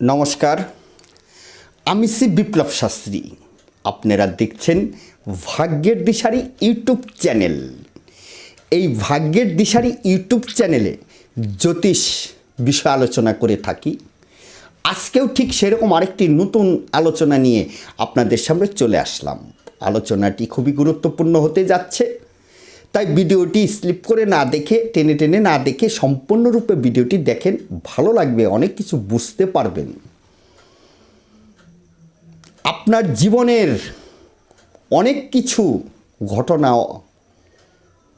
নমস্কার। আমি শ্রী বিপ্লব শাস্ত্রী। আপনারা দেখছেন ভাগ্যের দিশারি ইউটিউব চ্যানেল। এই ভাগ্যের দিশারি ইউটিউব চ্যানেলে জ্যোতিষ বিষয় আলোচনা করে থাকি। আজকেও ঠিক সেরকম আরেকটি নতুন আলোচনা নিয়ে আপনাদের সামনে চলে আসলাম। আলোচনাটি খুবই গুরুত্বপূর্ণ হতে যাচ্ছে। তাই ভিডিওটি স্লিপ করে না দেখে, টেনে টেনে না দেখে সম্পূর্ণরূপে ভিডিওটি দেখেন, ভালো লাগবে, অনেক কিছু বুঝতে পারবেন। আপনার জীবনের অনেক কিছু ঘটনা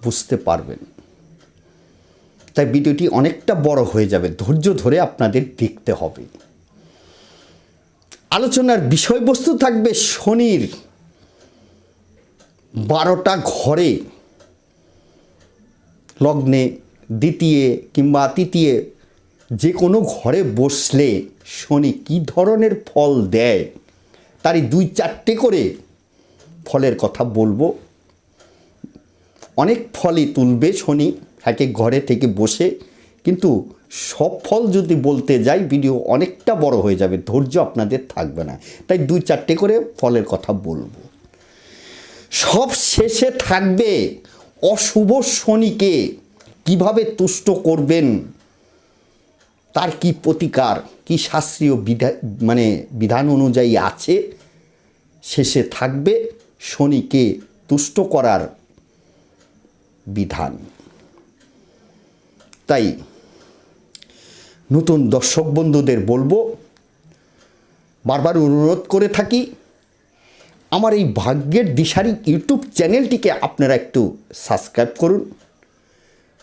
বুঝতে পারবেন। তাই ভিডিওটি অনেকটা বড় হয়ে যাবে, ধৈর্য ধরে আপনাদের দেখতে হবে। আলোচনার বিষয়বস্তু থাকবে শনির বারোটা ঘরে। লগ্নে, দ্বিতীয় কিংবা তৃতীয় যে কোনো ঘরে বসলে শনি কী ধরনের ফল দেয়, তারই দুই চারটে করে ফলের কথা বলব। অনেক ফলই তুলবে শনি এক ঘরে থেকে বসে, কিন্তু সব ফল যদি বলতে যাই, ভিডিও অনেকটা বড় হয়ে যাবে, ধৈর্য আপনাদের থাকবে না। তাই দুই চারটে করে ফলের কথা বলব। সব শেষে থাকবে অশুভ শনিকে কীভাবে তুষ্ট করবেন? তার কি প্রতিকার, কি শাস্ত্রীয় বিধা মানে বিধান অনুযায়ী আছে? শেষে থাকবে শনিকে তুষ্ট করার বিধান। তাই নতুন দর্শক বন্ধুদের বলব, বারবার অনুরোধ করে থাকি আমার এই ভাগ্যের দিশারি ইউটিউব চ্যানেলটিকে আপনারা একটু সাবস্ক্রাইব করুন,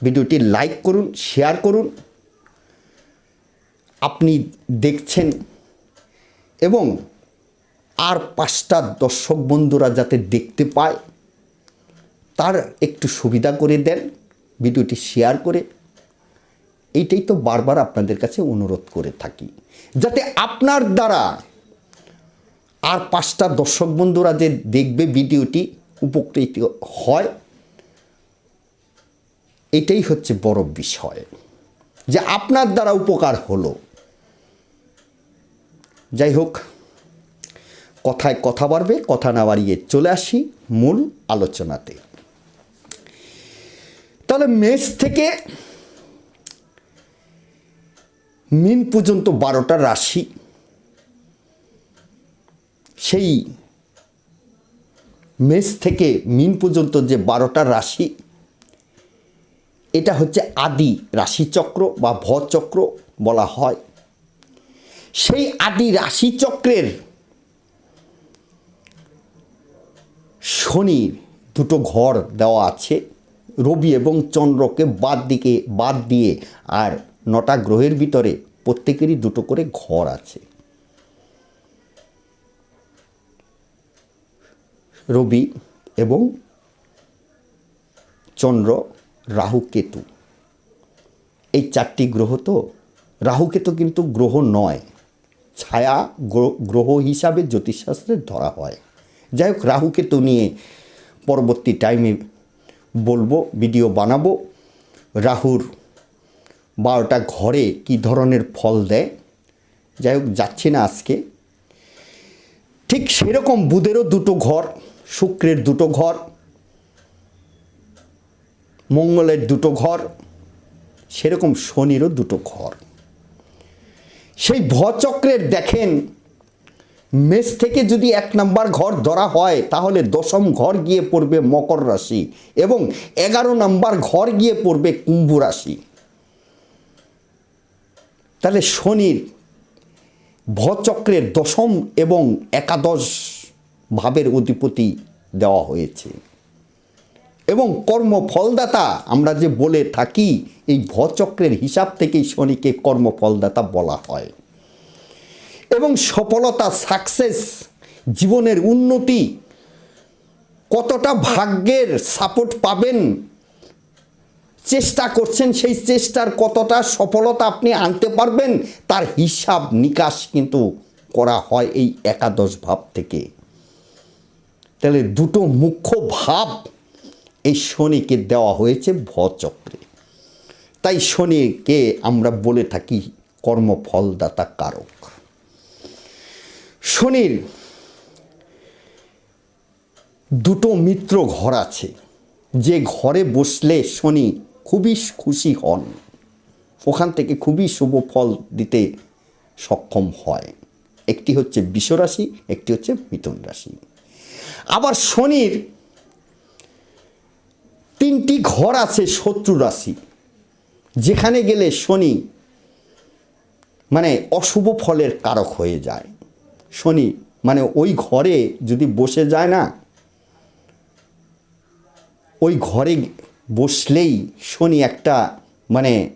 ভিডিওটি লাইক করুন শেয়ার করুন। আপনি দেখছেন এবং আর পাঁচটা দর্শক বন্ধুরা যাতে দেখতে পায়, তার একটু সুবিধা করে দেন, ভিডিওটি শেয়ার করে। এইটাই তো বারবার আপনাদের কাছে অনুরোধ করে থাকি। যাতে আপনার দ্বারা আর পাঁচটা দর্শক বন্ধুরা যে দেখবে ভিডিওটি উপকৃত হয়, এটাই হচ্ছে বড় বিষয় যে আপনার দ্বারা উপকার হলো। যাই হোক, কথায় কথা বাড়বে, কথা না বাড়িয়ে চলে আসি মূল আলোচনাতে। তাহলে মেষ থেকে মিন পর্যন্ত বারোটা রাশি। সেই মেষ থেকে মিন পর্যন্ত যে বারোটা রাশি, এটা হচ্ছে আদি রাশিচক্র বা ভচক্র বলা হয়। সেই আদি রাশিচক্রের শনির দুটো ঘর দেওয়া আছে, রবি এবং চন্দ্রকে বাদ দিকে, বাদ দিয়ে আর নটা গ্রহের ভিতরে প্রত্যেকেরই দুটো করে ঘর আছে। রবি এবং চন্দ্র রাহু কেতু। এই চারটি গ্রহ তো, রাহু কেতু কিন্তু গ্রহ নয়, ছায়া গ্রহ হিসাবে জ্যোতিষশাস্ত্রে ধরা হয়। যাই হোক, রাহু কেতু নিয়ে পরবর্তী টাইমে বলব, ভিডিও বানাবো। রাহুর বারোটা ঘরে কি ধরনের ফল দেয়? যাই হোক, যাচ্ছি না আজকে। ঠিক সেরকম বুধেরও দুটো ঘর শুক্রের দুটো ঘর, মঙ্গলের দুটো ঘর, সেরকম শনিরও দুটো ঘর। সেই ভচক্রের দেখেন, মেষ থেকে যদি এক নাম্বার ঘর ধরা হয়, তাহলে দশম ঘর গিয়ে পড়বে মকর রাশি এবং এগারো নাম্বার ঘর গিয়ে পড়বে কুম্ভ রাশি। তাহলে শনির ভচক্রের দশম এবং একাদশ ভাবের অধিপতি দেওয়া হয়েছে। এবং কর্মফলদাতা, আমরা যে বলে থাকি, এই ভচক্রের হিসাব থেকেই শনিকে কর্মফলদাতা বলা হয়। এবং সফলতা সাকসেস জীবনের উন্নতি, কতটা ভাগ্যের সাপোর্ট পাবেন, চেষ্টা করছেন, সেই চেষ্টার কতটা সফলতা আপনি আনতে পারবেন, তার হিসাব নিকাশ কিন্তু করা হয় এই একাদশ ভাব থেকে। তাহলে দুটো মুখ্য ভাব এই শনিকে দেওয়া হয়েছে ভচক্রে। তাই শনিকে আমরা বলে থাকি কর্মফলদাতা কারক। শনির দুটো মিত্র ঘর আছে। যে ঘরে বসলে শনি খুবই খুশি হন। ওখান থেকে খুবই শুভ ফল দিতে সক্ষম হয়। একটি হচ্ছে বিশ্বরাশি, একটি হচ্ছে মিথুন রাশি। আবার শনির তিনটি ঘর আছে শত্রু রাশি। যেখানে গেলে শনি মানে অশুভ ফলের কারক হয়ে যায়। শনি মানে ওই ঘরে যদি বসে যায় না, ওই ঘরে বসলেই শনি একটা মানে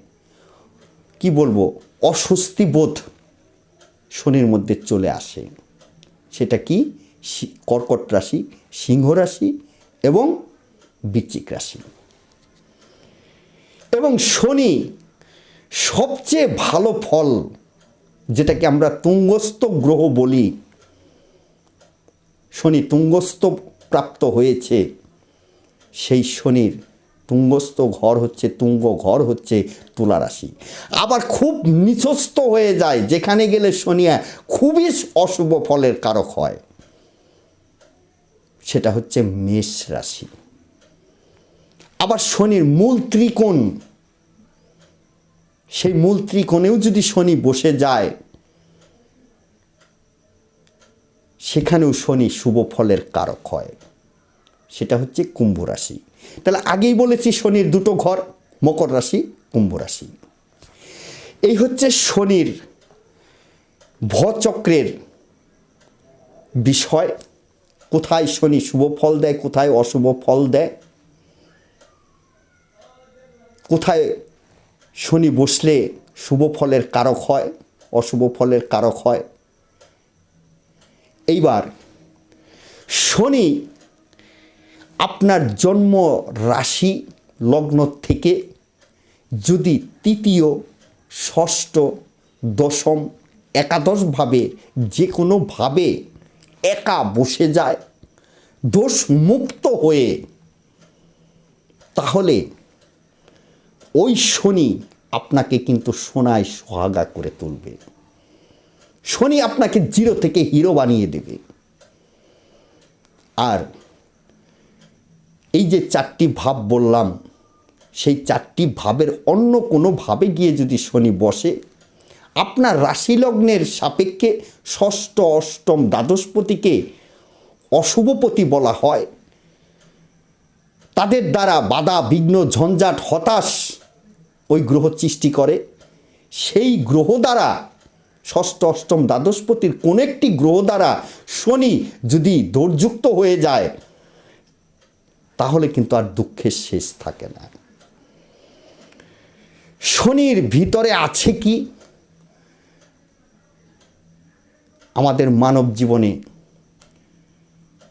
কি বলব, অস্বস্তি বোধ শনির মধ্যে চলে আসে। সেটা কি? কর্কট রাশি, সিংহ রাশি এবং বৃশ্চিক রাশি। এবং শনি সবচেয়ে ভালো ফল, যেটাকে আমরা তুঙ্গস্থ গ্রহ বলি, শনি তুঙ্গস্থ প্রাপ্ত হয়েছে, সেই শনির তুঙ্গস্থ ঘর হচ্ছে, তুঙ্গ ঘর হচ্ছে তুলা রাশি। আবার খুব নিচস্থ হয়ে যায়, যেখানে গেলে শনিয়া খুবই অশুভ ফলের কারক হয়। সেটা হচ্ছে মেষ রাশি। আবার শনির মূল ত্রিকোণ। সেই মূল ত্রিকোণেও যদি শনি বসে যায়, সেখানেও শনি শুভ ফলের কারক হয়। সেটা হচ্ছে কুম্ভ রাশি। তাহলে আগেই বলেছি শনির দুটো ঘর, মকর রাশি, কুম্ভ রাশি। এই হচ্ছে শনির ভচক্রের বিষয়। কোথায় শনি শুভ ফল দেয়, কোথায় অশুভ ফল দেয়? কোথায় শনি বসলে শুভ ফলের কারক হয়, অশুভ ফলের কারক হয়? এইবার শনি আপনার জন্ম রাশি লগ্ন থেকে যদি তৃতীয়, ষষ্ঠ, দশম একাদশভাবে যে কোনোভাবে একা বসে যায় দোষ মুক্ত হয়ে, তাহলে ওই শনি আপনাকে কিন্তু সোনায় সোহাগা করে তুলবে। শনি আপনাকে জিরো থেকে হিরো বানিয়ে দেবে। আর এই যে চারটি ভাব বললাম, সেই চারটি ভাবের অন্য কোনো ভাবে গিয়ে যদি শনি বসে আপনার রাশি লগ্নের সাপেক্ষে ষষ্ঠ, অষ্টম, দ্বাদশপতিকে অশুভপতি বলা হয়। তাদের দ্বারা বাধা, বিঘ্ন, ঝঞ্ঝাট, হতাশ ওই গ্রহ সৃষ্টি করে। সেই গ্রহ দ্বারা, ষষ্ঠ, অষ্টম, দ্বাদশপতির কোন একটি গ্রহ দ্বারা শনি যদি দৌর্যুক্ত হয়ে যায়, তাহলে কিন্তু আর দুঃখের শেষ থাকে না। শনির ভিতরে আছে কি? আমাদের মানব জীবনে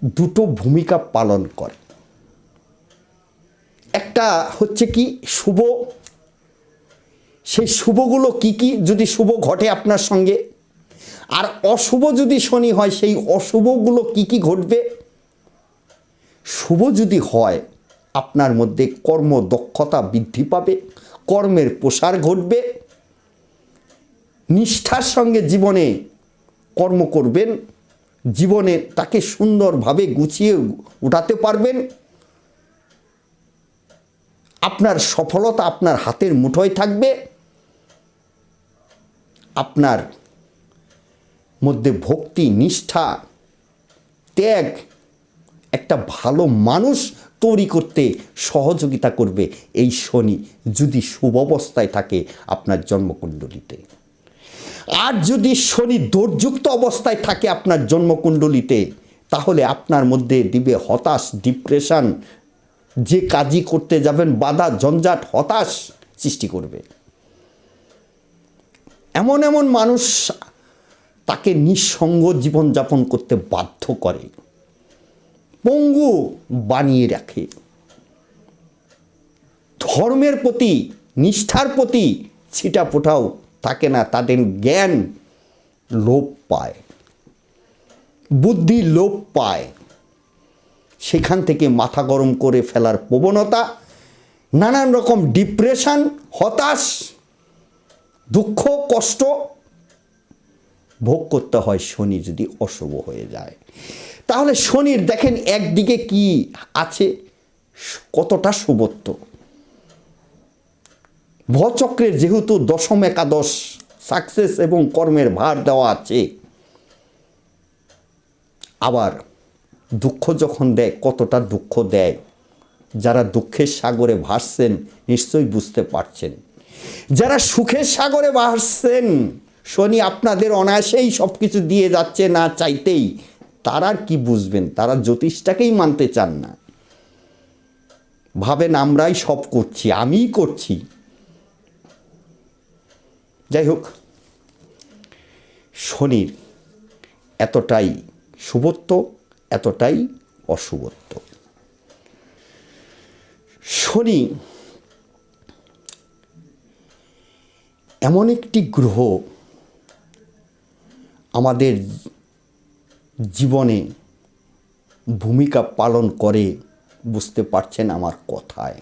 দুটো ভূমিকা পালন করে। একটা হচ্ছে কি শুভ, সেই শুভগুলো কি কি যদি শুভ ঘটে আপনার সঙ্গে, আর অশুভ যদি শনি হয়, সেই অশুভগুলো কি কি ঘটবে? শুভ যদি হয়, আপনার মধ্যে কর্ম দক্ষতা বৃদ্ধি পাবে, কর্মের প্রসার ঘটবে, নিষ্ঠার সঙ্গে জীবনে কর্ম করবেন, জীবনে তাকে সুন্দরভাবে গুছিয়ে উঠাতে পারবেন। আপনার সফলতা আপনার হাতের মুঠোয় থাকবে। আপনার মধ্যে ভক্তি, নিষ্ঠা, ত্যাগ, একটা ভালো মানুষ তৈরি করতে সহযোগিতা করবে এই শনি, যদি শুভ অবস্থায় থাকে আপনার জন্মকুণ্ডলিতে। আর যদি শনি দোরযুক্ত অবস্থায় থাকে আপনার জন্মকুণ্ডলিতে, তাহলে আপনার মধ্যে দিবে হতাশ, ডিপ্রেশন। যে কাজই করতে যাবেন, বাধা, ঝঞ্ঝাট, হতাশ সৃষ্টি করবে। এমন এমন মানুষ তাকে নিঃসঙ্গ জীবনযাপন করতে বাধ্য করে। পঙ্গু বানিয়ে রাখে। ধর্মের প্রতি, নিষ্ঠার প্রতি ছিটা ফোটাও থাকে না, তাদের জ্ঞান লোপ পায়, বুদ্ধি লোপ পায়। সেখান থেকে মাথা গরম করে ফেলার প্রবণতা, নানান রকম ডিপ্রেশন, হতাশ, দুঃখ, কষ্ট ভোগ করতে হয় শনি যদি অশুভ হয়ে যায়। তাহলে শনির দেখেন একদিকে কি আছে, কতটা শুভত্ব। ভচক্রের যেহেতু দশম একাদশ সাকসেস এবং কর্মের ভার দেওয়া আছে, আবার দুঃখ যখন দেয়, কতটা দুঃখ দেয়, যারা দুঃখের সাগরে ভাসছেন নিশ্চয়ই বুঝতে পারছেন। যারা সুখের সাগরে ভাসছেন, শনি আপনাদের অনায়াসেই সব কিছু দিয়ে যাচ্ছে না চাইতেই, তারা কি বুঝবেন? তারা জ্যোতিষটাকেই মানতে চান না। ভাবেন, আমরাই সব করছি, আমিই করছি। যাই হোক, শনির এতটাই শুভত্ব এতটাই অশুভত্ব শনি এমন একটি গ্রহ আমাদের জীবনে ভূমিকা পালন করে, বুঝতে পারছেন আমার কথায়।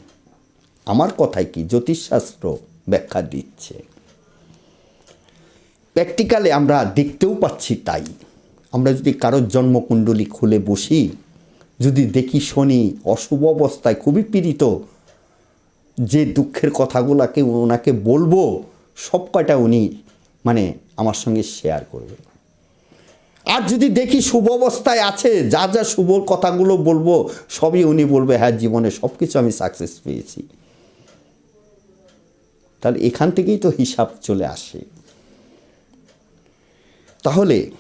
আমার কথায় কি? জ্যোতিষশাস্ত্র ব্যাখ্যা দিচ্ছে। প্র্যাকটিক্যালে আমরা দেখতেও পাচ্ছি তাই। আমরা যদি কারোর জন্মকুণ্ডলী খুলে বসি, যদি দেখি শনি অশুভ অবস্থায় খুবই পীড়িত, যে দুঃখের কথাগুলোকে ওনাকে বলব সব কয়টা উনি মানে আমার সঙ্গে শেয়ার করবে। আর যদি দেখি শুভ অবস্থায় আছে, যা যা শুভ কথাগুলো বলব, সবই উনি বলবে হ্যাঁ জীবনে সব কিছু আমি সাকসেস পেয়েছি। তাহলে এখান থেকেই তো হিসাব চলে আসে। তাহলে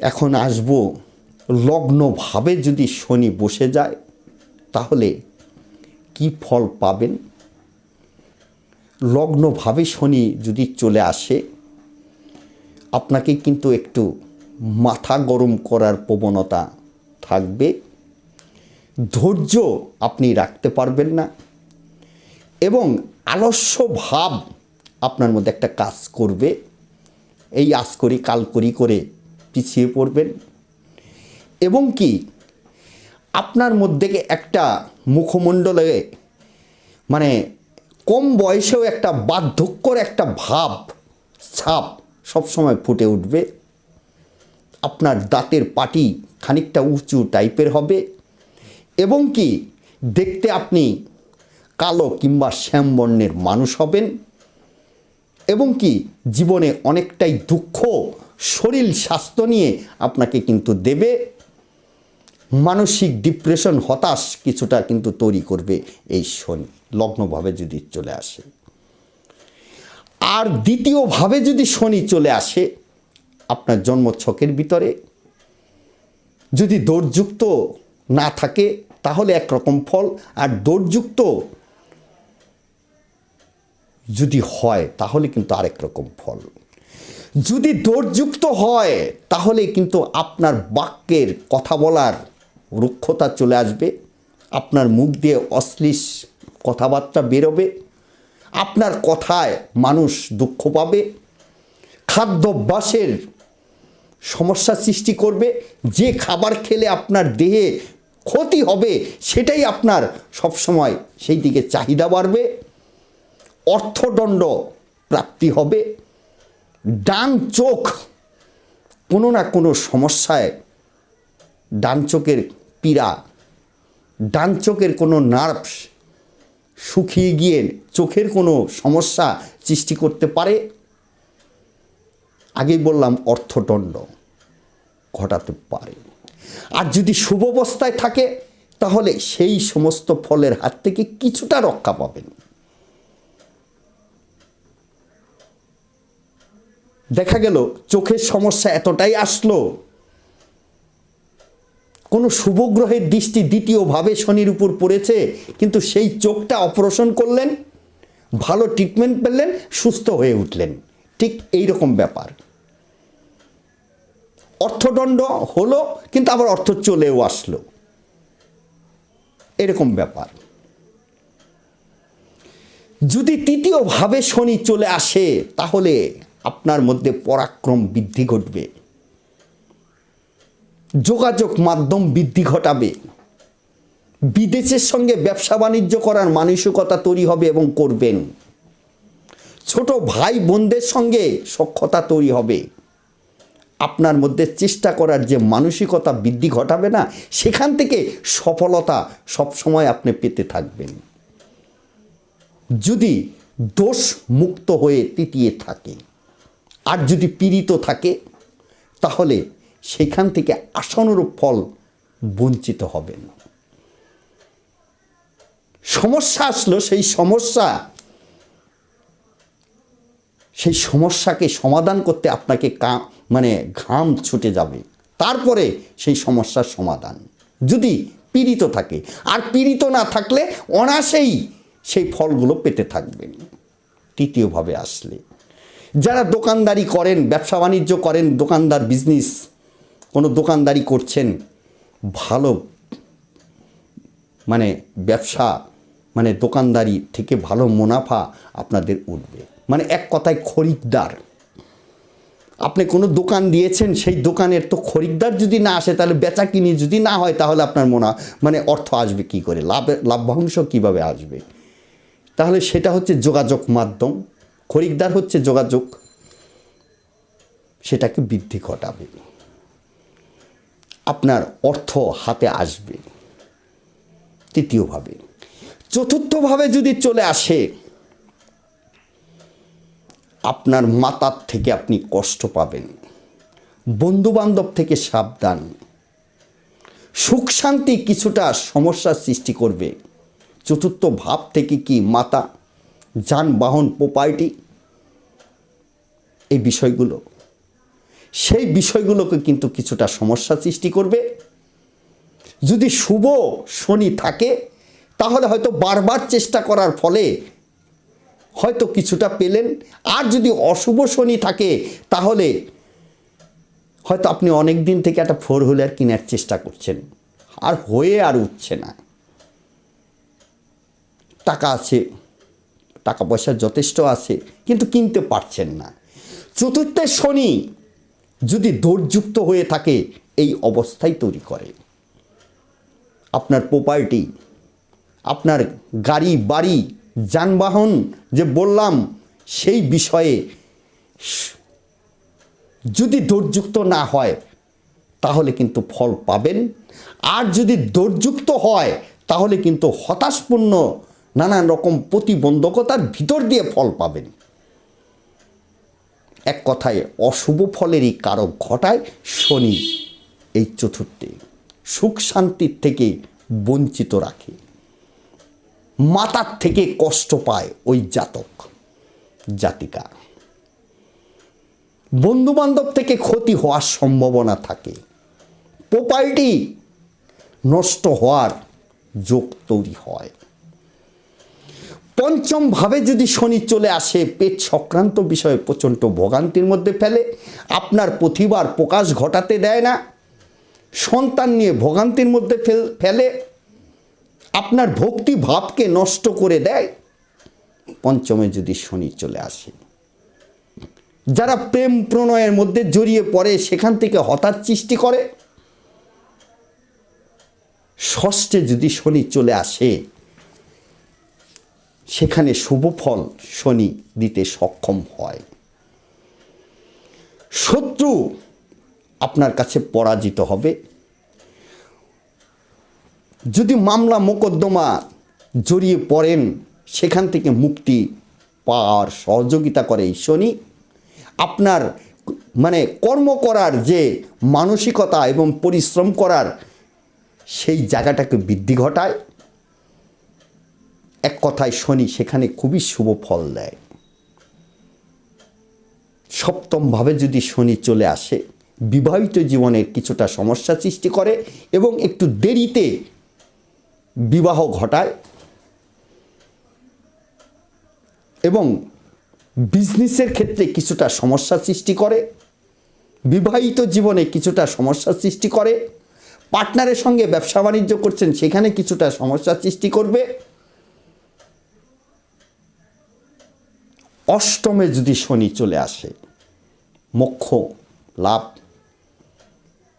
এখন আসব লগ্নভাবে যদি শনি বসে যায়, তাহলে কি ফল পাবেন? লগ্নভাবে শনি যদি চলে আসে, আপনাকে কিন্তু একটু মাথা গরম করার প্রবণতা থাকবে। ধৈর্য আপনি রাখতে পারবেন না এবং আলস্য ভাব আপনার মধ্যে একটা কাজ করবে। এই আজ করি কাল করি করে পিছিয়ে পড়বেন। এবং কি, আপনার মধ্যে একটা মুখমণ্ডলে মানে কম বয়সেও একটা বার্ধক্যর একটা ভাব, ছাপ সবসময় ফুটে উঠবে। আপনার দাঁতের পাটি খানিকটা উঁচু টাইপের হবে। এবং কি, দেখতে আপনি কালো কিংবা শ্যাম বর্ণের মানুষ হবেন। এবং কি জীবনে অনেকটাই দুঃখ, শরীর স্বাস্থ্য নিয়ে আপনাকে কিন্তু দেবে। মানসিক ডিপ্রেশন হতাশ কিছুটা কিন্তু তৈরি করবে এই শনি, লগ্নভাবে যদি চলে আসে। আর দ্বিতীয়ভাবে যদি শনি চলে আসে, আপনার জন্মছকের ভিতরে, যদি দৌড়যুক্ত না থাকে, তাহলে একরকম ফল। আর দৌড়যুক্ত যদি হয়, তাহলে কিন্তু আরেক রকম ফল। যদি দৌড়যুক্ত হয়, তাহলে কিন্তু আপনার বাক্যের কথা বলার রুক্ষতা চলে আসবে, আপনার মুখ দিয়ে অশ্লীল কথাবার্তা বেরোবে, আপনার কথায় মানুষ দুঃখ পাবে, খাদ্যাভ্যাসের সমস্যা সৃষ্টি করবে, যে খাবার খেলে আপনার দেহে ক্ষতি হবে, সেটাই আপনার সবসময় সেই দিকে চাহিদা বাড়বে। অর্থদণ্ড প্রাপ্তি হবে। ডান চোখ কোনো না কোনো সমস্যায় ডান চোখের পীড়া, ডান চোখের কোনো নার্ভস শুকিয়ে গিয়ে চোখের কোনো সমস্যা সৃষ্টি করতে পারে। আগেই বললাম, অর্থদণ্ড ঘটাতে পারে। আর যদি শুভ অবস্থায় থাকে, তাহলে সেই সমস্ত ফলের হাত থেকে কিছুটা রক্ষা পাবেন। দেখা গেল, চোখের সমস্যা এতটাই আসলো। কোনো শুভ গ্রহের দৃষ্টি দ্বিতীয়ভাবে শনির উপর পড়েছে, কিন্তু সেই চোখটা অপারেশন করলেন, ভালো ট্রিটমেন্ট পেলেন, সুস্থ হয়ে উঠলেন। ঠিক এই রকম ব্যাপার। অর্থদণ্ড হলো, কিন্তু আবার অর্থ চলেও আসলো। এরকম ব্যাপার। যদি তৃতীয়ভাবে শনি চলে আসে, তাহলে আপনার মধ্যে পরাক্রম বৃদ্ধি ঘটবে। যোগাযোগ মাধ্যম বৃদ্ধি ঘটাবে। বিদেশের সঙ্গে ব্যবসা বাণিজ্য করার মানসিকতা তৈরি হবে এবং করবেন। ছোট ভাই বোনদের সঙ্গে সক্ষতা তৈরি হবে। আপনার মধ্যে চেষ্টা করার যে মানসিকতা বৃদ্ধি ঘটাবে না, সেখান থেকে সফলতা সবসময় আপনি পেতে থাকবেন। যদি দোষ মুক্ত হয়ে তিতিয়ে থাকে। আর যদি পীড়িত থাকে, তাহলে সেখান থেকে আশানুরূপ ফল বঞ্চিত হবেন সমস্যা আসলো, সেই সমস্যা, সেই সমস্যাকে সমাধান করতে আপনাকে কা মানে ঘাম ছুটে যাবে। তারপরে সেই সমস্যার সমাধান। যদি পীড়িত থাকে, আর পীড়িত না থাকলে অনাসেই সেই ফলগুলো পেতে থাকবেন। তৃতীয়ভাবে আসলে যারা দোকানদারি করেন, ব্যবসা বাণিজ্য করেন, দোকানদার বিজনেস কোনো দোকানদারি করছেন, ভালো মানে ব্যবসা মানে দোকানদারি থেকে ভালো মুনাফা আপনাদের উঠবে। মানে এক কথায় খরিদ্দার। আপনি কোনো দোকান দিয়েছেন, সেই দোকানের তো খরিদ্দার যদি না আসে, তাহলে বেচা কিনি যদি না হয়, তাহলে আপনার মোনা মানে অর্থ আসবে কি করে? লাভ, লাভ্যাংশ কীভাবে আসবে? তাহলে সেটা হচ্ছে যোগাযোগ মাধ্যম। খরিদ্দার হচ্ছে যোগাযোগ, সেটাকে বৃদ্ধি ঘটাবে। আপনার অর্থ হাতে আসবে। তৃতীয়ভাবে, চতুর্থভাবে যদি চলে আসে, আপনার মাতার থেকে আপনি কষ্ট পাবেন। বন্ধুবান্ধব থেকে সাবধান। সুখ শান্তি কিছুটা সমস্যার সৃষ্টি করবে। চতুর্থ ভাব থেকে কি মাতা যানবাহন প্রপার্টি এই বিষয়গুলো। সেই বিষয়গুলোকে কিন্তু কিছুটা সমস্যা সৃষ্টি করবে। যদি শুভ শনি থাকে, তাহলে হয়তো বারবার চেষ্টা করার ফলে হয়তো কিছুটা পেলেন। আর যদি অশুভ শনি থাকে, তাহলে হয়তো আপনি অনেক দিন থেকে একটা ফোর হুইলার কেনার চেষ্টা করছেন। আর হয়ে আর উঠছে না। টাকা আছে টাকা পয়সা যথেষ্ট আছে, কিন্তু কিনতে পারছেন না। চতুর্থের শনি যদি দৌড়যুক্ত হয়ে থাকে, এই অবস্থাই তৈরি করে। আপনার প্রপার্টি আপনার গাড়ি, বাড়ি, যানবাহন যে বললাম, সেই বিষয়ে যদি দৌড়যুক্ত না হয়, তাহলে কিন্তু ফল পাবেন। আর যদি দৌড়যুক্ত হয়, তাহলে কিন্তু হতাশপূর্ণ নানান রকম প্রতিবন্ধকতার ভিতর দিয়ে ফল পাবেন। এক কথায়, অশুভ ফলেরই কারক ঘটায় শনি এই চতুর্থে। সুখ শান্তির থেকে বঞ্চিত রাখে। মাতার থেকে কষ্ট পায় ওই জাতক, জাতিকা। বন্ধুবান্ধব থেকে ক্ষতি হওয়ার সম্ভাবনা থাকে। প্রপার্টি নষ্ট হওয়ার যোগ তৈরি হয়। পঞ্চম ভাবে যদি শনি চলে আসে, পেট সংক্রান্ত বিষয়ে প্রচণ্ড ভোগান্তির মধ্যে ফেলে, আপনার প্রতিভার প্রকাশ ঘটাতে দেয় না। সন্তান নিয়ে ভোগান্তির মধ্যে ফেল আপনার ভক্তি ভাবকে নষ্ট করে দেয়। পঞ্চমে যদি শনি চলে আসে, যারা প্রেম প্রণয়ের মধ্যে জড়িয়ে পড়ে, সেখান থেকে হতাশ সৃষ্টি করে। ষষ্ঠে যদি শনি চলে আসে সেখানে শুভ ফল শনি দিতে সক্ষম হয়। শত্রু আপনার কাছে পরাজিত হবে। যদি মামলা মোকদ্দমা জড়িয়ে পড়েন, সেখান থেকে মুক্তি পাওয়ার সহযোগিতা করে এই শনি। আপনার মানে কর্ম করার যে মানসিকতা এবং পরিশ্রম করার সেই জায়গাটাকে বৃদ্ধি ঘটায়। এক কথায় শনি, সেখানে খুবই শুভ ফল দেয়। সপ্তমভাবে যদি শনি চলে আসে, বিবাহিত জীবনের কিছুটা সমস্যা সৃষ্টি করে এবং একটু দেরিতে বিবাহ ঘটায় এবং বিজনেসের ক্ষেত্রে কিছুটা সমস্যা সৃষ্টি করে, বিবাহিত জীবনে কিছুটা সমস্যা সৃষ্টি করে, পার্টনারের সঙ্গে ব্যবসা বাণিজ্য করছেন, সেখানে কিছুটা সমস্যা সৃষ্টি করবে অষ্টমে যদি শনি চলে আসে, মোক্ষ লাভ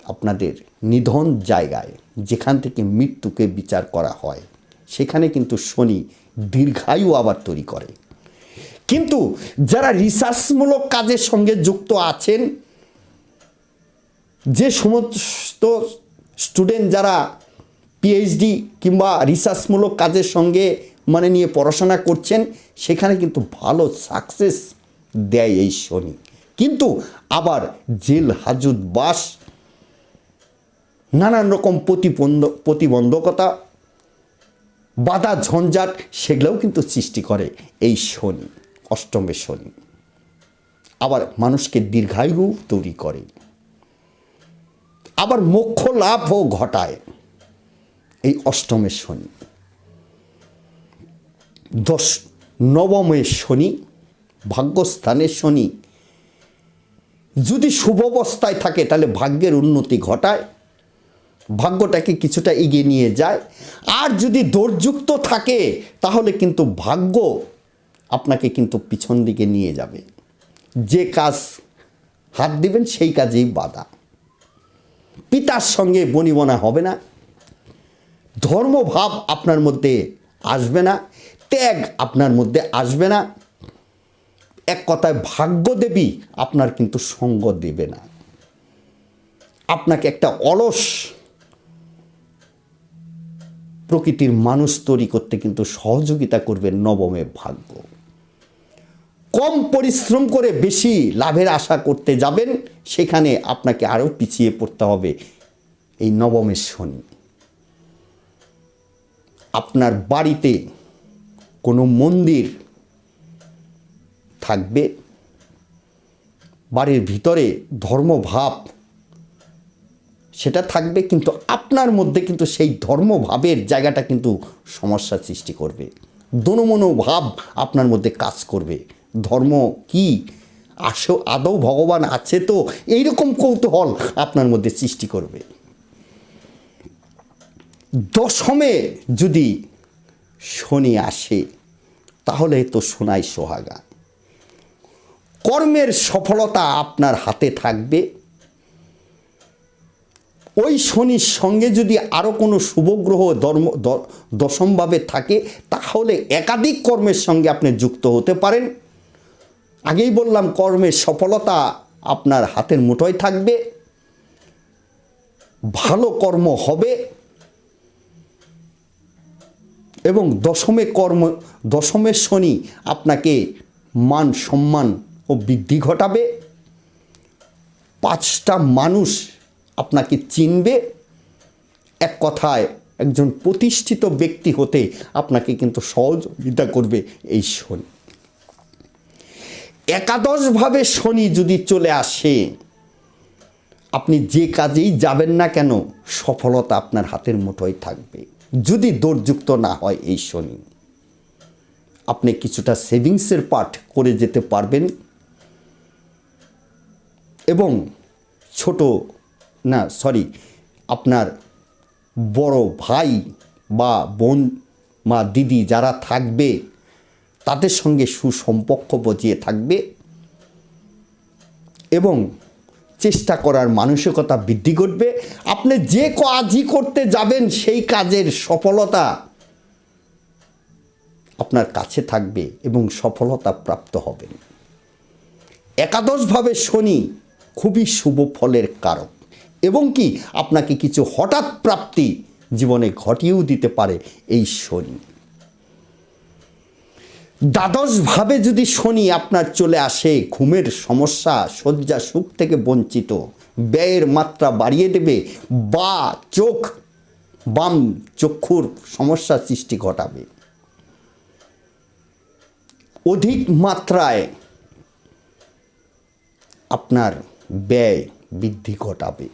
আপনাদের নিধন জায়গায়, যেখান থেকে মৃত্যুকে বিচার করা হয়, সেখানে কিন্তু শনি দীর্ঘায়ু আবার তৈরি করে। কিন্তু যারা রিসার্চমূলক কাজের সঙ্গে যুক্ত আছেন, যে সমস্ত স্টুডেন্ট যারা পিএইচডি কিংবা রিসার্চমূলক কাজের সঙ্গে মানে নিয়ে পড়াশোনা করছেন, সেখানে কিন্তু ভালো সাকসেস দেয় এই শনি। কিন্তু আবার জেল হাজুদ বাস, নানান রকম প্রতিবন্ধ, প্রতিবন্ধকতা, বাধা, ঝঞ্ঝাট, সেগুলোও কিন্তু সৃষ্টি করে এই শনি অষ্টমের শনি। আবার মানুষকে দীর্ঘায়ু তৈরি করে। আবার মোক্ষ লাভও ঘটায় এই অষ্টমের শনি। দশ নবমের শনি ভাগ্যস্থানের শনি। যদি শুভ অবস্থায় থাকে, তাহলে ভাগ্যের উন্নতি ঘটায়। ভাগ্যটাকে কিছুটা এগিয়ে নিয়ে যায়। আর যদি দোরযুক্ত থাকে, তাহলে কিন্তু ভাগ্য আপনাকে কিন্তু পিছন দিকে নিয়ে যাবে। যে কাজ হাত দিবেন, সেই কাজেই বাধা। পিতার সঙ্গে বনিবনা হবে না। ধর্মভাব আপনার মধ্যে আসবে না। ত্যাগ আপনার মধ্যে আসবে না। এক কথায় ভাগ্যদেবী আপনার কিন্তু সঙ্গ দেবে না। আপনাকে একটা অলস প্রকৃতির মানুষ তৈরি করতে কিন্তু সহযোগিতা করবে নবমে ভাগ্য। কম পরিশ্রম করে বেশি লাভের আশা করতে যাবেন, সেখানে আপনাকে আরও পিছিয়ে পড়তে হবে এই নবমের শনি। আপনার বাড়িতে কোনো মন্দির থাকবে? বাড়ির ভিতরে ধর্মভাব সেটা থাকবে, কিন্তু আপনার মধ্যে কিন্তু সেই ধর্মভাবের জায়গাটা কিন্তু সমস্যা সৃষ্টি করবে। ভাব আপনার মধ্যে কাজ করবে। ধর্ম কি? আসো, আদৌ ভগবান আছে তো? এইরকম কৌতূহল আপনার মধ্যে সৃষ্টি করবে। দশমে যদি শনি আসে, তাহলে তো সোনাই সোহাগা। কর্মের সফলতা আপনার হাতে থাকবে। ওই শনির সঙ্গে যদি আরও কোনো শুভগ্রহ ধর্ম দশমভাবে থাকে, তাহলে একাধিক কর্মের সঙ্গে আপনি যুক্ত হতে পারেন। আগেই বললাম, কর্মের সফলতা আপনার হাতের মুঠোয় থাকবে। ভালো কর্ম হবে। এবং দশমে কর্ম দশমের শনি আপনাকে মান সম্মান ও বৃদ্ধি ঘটাবে। পাঁচটা মানুষ আপনাকে চিনবে। এক কথায় একজন প্রতিষ্ঠিত ব্যক্তি হতে আপনাকে কিন্তু সহযোগিতা করবে এই শনি। একাদশভাবে শনি যদি চলে আসে, আপনি যে কাজেই যাবেন না কেন, সফলতা আপনার হাতের মুঠোয় থাকবে। যদি দৌড়যুক্ত না হয় এই শনি। আপনি কিছুটা সেভিংসের পার্ট করে যেতে পারবেন এবং ছোট, না সরি আপনার বড় ভাই বা বোন মা দিদি যারা থাকবে, তাদের সঙ্গে সুসম্পর্ক বজিয়ে থাকবে এবং চেষ্টা করার মানসিকতা বৃদ্ধি করবে আপনি যে কাজই করতে যাবেন, সেই কাজের সফলতা আপনার কাছে থাকবে এবং সফলতা প্রাপ্ত হবেন একাদশভাবে শনি খুবই শুভ ফলের কারক এবং কি, আপনাকে কিছু হঠাৎ প্রাপ্তি জীবনে ঘটিয়েও দিতে পারে এই শনি। দ্বাদশভাবে যদি শনি আপনার চলে আসে, ঘুমের সমস্যা, শয্যা সুখ থেকে বঞ্চিত, ব্যয়ের মাত্রা বাড়িয়ে দেবে, বা চোখ, বাম চক্ষুর সমস্যা সৃষ্টি ঘটাবে। অধিক মাত্রায় আপনার ব্যয় বৃদ্ধি ঘটাবে।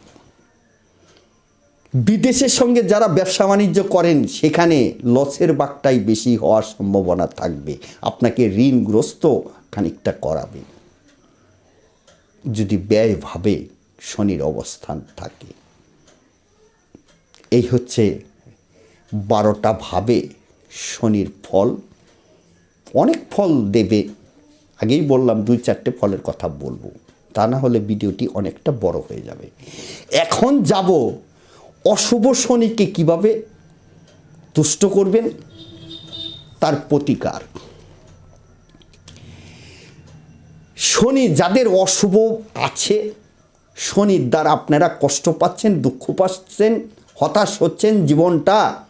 বিদেশের সঙ্গে যারা ব্যবসা বাণিজ্য করেন, সেখানে লসের বাগটাই বেশি হওয়ার সম্ভাবনা থাকবে। আপনাকে ঋণগ্রস্ত খানিকটা করাবে। যদি ব্যয়ভাবে শনির অবস্থান থাকে। এই হচ্ছে বারোটা ভাবে শনির ফল। অনেক ফল দেবে। আগেই বললাম দুই চারটে ফলের কথা বলব। তা না হলে ভিডিওটি অনেকটা বড় হয়ে যাবে। এখন যাব অশুভ শনিকে কীভাবে তুষ্ট করবেন? তার প্রতিকার। শনি যাদের অশুভ আছে, শনির দ্বারা আপনারা কষ্ট পাচ্ছেন, দুঃখ পাচ্ছেন, হতাশ হচ্ছেন, জীবনটা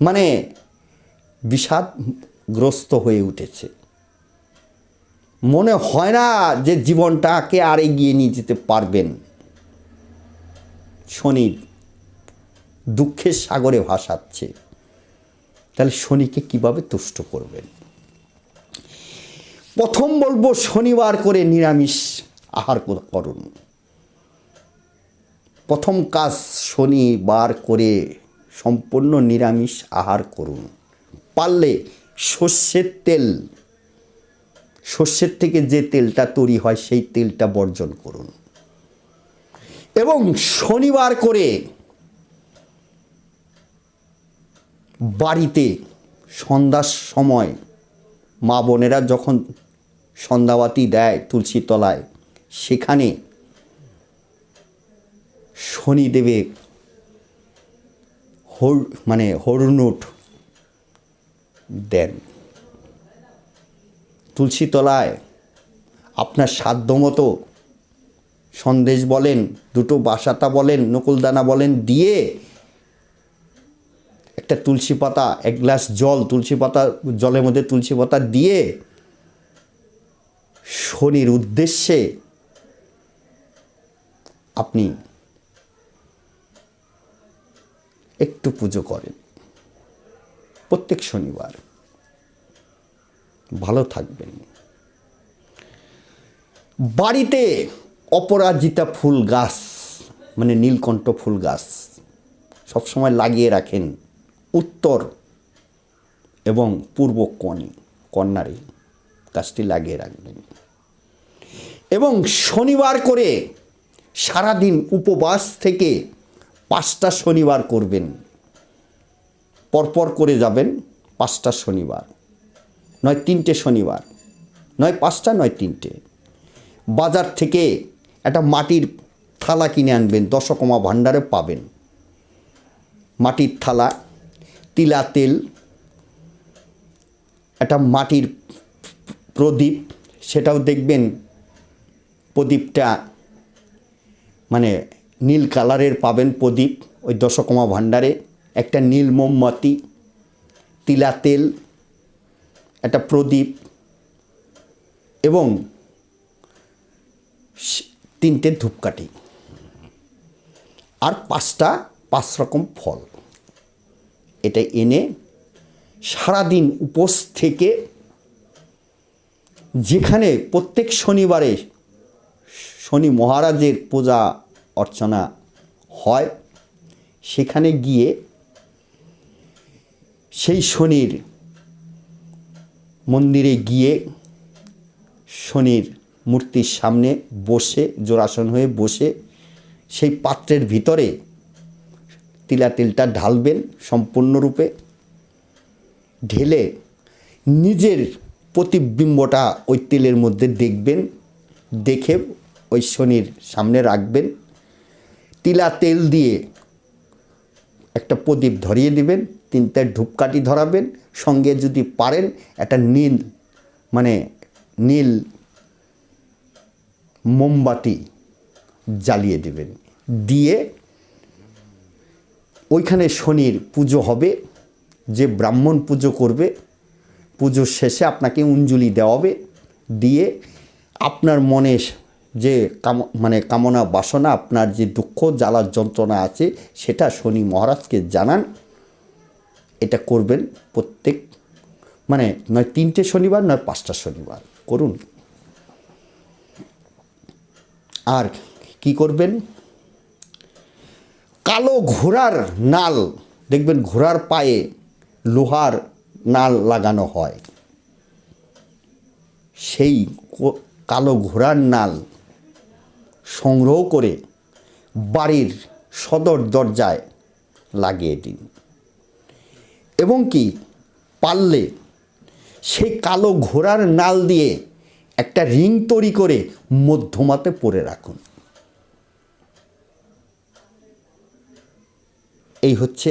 মানে বিষাদগ্রস্ত হয়ে উঠেছে। মনে হয় না যে জীবনটাকে আর এগিয়ে নিয়ে যেতে পারবেন। শনি দুঃখের সাগরে ভাসাচ্ছে। তাহলে শনিকে কীভাবে তুষ্ট করবেন? প্রথম বলব, শনিবার করে নিরামিষ আহার করুন। প্রথম কাজ শনিবার করে সম্পূর্ণ নিরামিষ আহার করুন। পারলে সর্ষের তেল, সর্ষের থেকে যে তেলটা তৈরি হয় সেই তেলটা বর্জন করুন। এবং শনিবার করে বাড়িতে সন্ধ্যার সময় মা বোনেরা যখন সন্ধ্যাবাতি দেয় তুলসী তলায়, সেখানে শনিদেবে হর মানে হরনুট দেন। তুলসী তলায় আপনার সাধ্য মতো সন্দেশ বলেন, দুটো বাসাতা বলেন, নকুলদানা বলেন, দিয়ে একটা তুলসী পাতা, এক গ্লাস জল তুলসী পাতা, জলের মধ্যে তুলসী পাতা দিয়ে শনির উদ্দেশ্যে আপনি একটু পুজো করেন। প্রত্যেক শনিবার। ভালো থাকবেন। বাড়িতে অপরাজিতা ফুল গাছ মানে নীলকণ্ঠ ফুল গাছ, সবসময় লাগিয়ে রাখেন। উত্তর এবং পূর্ব কোণে কর্নারে গাছটি লাগিয়ে রাখবেন। এবং শনিবার করে সারাদিন উপবাস থেকে পাঁচটা শনিবার করবেন। পরপর করে যাবেন পাঁচটা শনিবার। নয়, তিনটে শনিবার। নয়, পাঁচটা, নয়, তিনটে। বাজার থেকে একটা মাটির থালা কিনে আনবেন, দশকমা ভাণ্ডারে পাবেন। মাটির থালা তিলা তেল, একটা মাটির প্রদীপ, সেটাও দেখবেন প্রদীপটা মানে নীল কালারের পাবেন প্রদীপ ওই দশকমা ভাণ্ডারে। একটা নীল মোমবাতি, তিলা তেল, একটা প্রদীপ এবং তিনটে ধূপকাঠি। আর পাঁচটা পাঁচ রকম ফল। এটা এনে সারাদিন উপোস থেকে যেখানে প্রত্যেক শনিবারে শনি মহারাজের পূজা অর্চনা হয়, সেখানে গিয়ে সেই শনির মন্দিরে গিয়ে শনির মূর্তির সামনে বসে, জোড়াসন হয়ে বসে সেই পাত্রের ভিতরে তিলা তেলটা ঢালবেন সম্পূর্ণরূপে। ঢেলে নিজের প্রতিবিম্বটা ওই তেলের মধ্যে দেখবেন, দেখে ওই শনির সামনে রাখবেন। তিলা তেল দিয়ে একটা প্রদীপ ধরিয়ে দিবেন, তিনটে ধূপকাঠি ধরাবেন, সঙ্গে যদি পারেন একটা নীল মানে নীল মোমবাতি জ্বালিয়ে দেবেন। দিয়ে ওইখানে শনির পুজো হবে, যে ব্রাহ্মণ পুজো করবে পুজোর শেষে আপনাকে অঞ্জলি দেওয়া হবে দিয়ে আপনার মনে যে কাম মানে কামনা, বাসনা, আপনার যে দুঃখ, জ্বালার যন্ত্রণা আছে, সেটা শনি মহারাজকে জানান, এটা করবেন প্রত্যেক মানে নয় তিনটে শনিবার, নয় পাঁচটা শনিবার, করুন। আর কি করবেন? কালো ঘোড়ার নাল, দেখবেন ঘোড়ার পায়ে লোহার নাল লাগানো হয়। সেই কালো ঘোড়ার নাল সংগ্রহ করে বাড়ির সদর দরজায় লাগিয়ে দিন। এবং কি, পারলে সেই কালো ঘোড়ার নাল দিয়ে একটা রিং তৈরি করে মধ্যমাতে পরে রাখুন। এই হচ্ছে